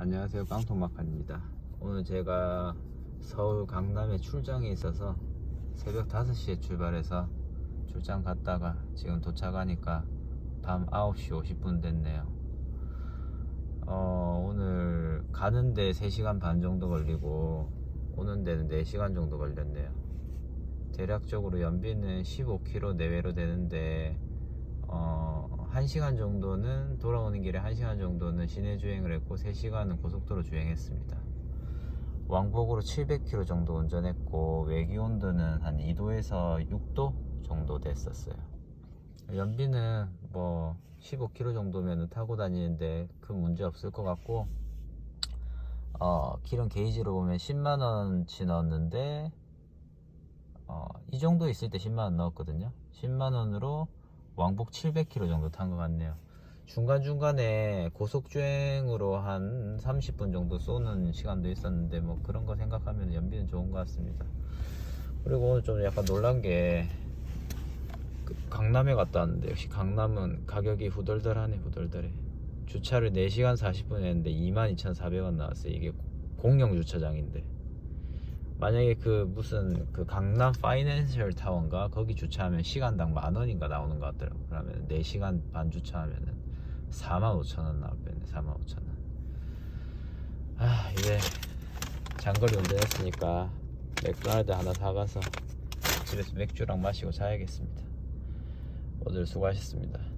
안녕하세요. 깡통마칸입니다. 오늘 제가 서울 강남에 출장이 있어서 새벽 5시에 출발해서 출장 갔다가 지금 도착하니까 밤 9시 50분 됐네요. 어, 오늘 가는데 3시간 반 정도 걸리고 오는 데는 4시간 정도 걸렸네요. 대략적으로 연비는 15km 내외로 되는데 어, 1시간 정도는 돌아오는 길에 1시간 정도는 시내 주행을 했고 3시간은 고속도로 주행했습니다. 왕복으로 700km 정도 운전했고 외기 온도는 한 2도에서 6도 정도 됐었어요. 연비는 뭐 15km 정도면 타고 다니는데 큰 문제 없을 것 같고 어, 기름 게이지로 보면 10만원치 넣었는데 어, 이 정도 있을 때 10만원 넣었거든요 10만원으로 왕복 700km 정도 탄 것 같네요. 중간중간에 고속주행으로 한 30분 정도 쏘는 시간도 있었는데 뭐 그런 거 생각하면 연비는 좋은 것 같습니다. 그리고 오늘 좀 약간 놀란 게그 강남에 갔다 왔는데 역시 강남은 가격이 후덜덜하네 후덜덜해. 주차를 4시간 40분 했는데 22,400원 나왔어요. 이게 공영 주차장인데 만약에 그 무슨 그 강남 파이낸셜 타워인가 거기 주차하면 시간당 만 원인가 나오는 것 같더라고 그러면 4시간 반 주차하면은 4만 5천 원 나올 뻔네 4만 5천 원. 아 이제 장거리 운전했으니까 맥도날드 하나 사가서 집에서 맥주랑 마시고 자야겠습니다. 오늘 수고하셨습니다.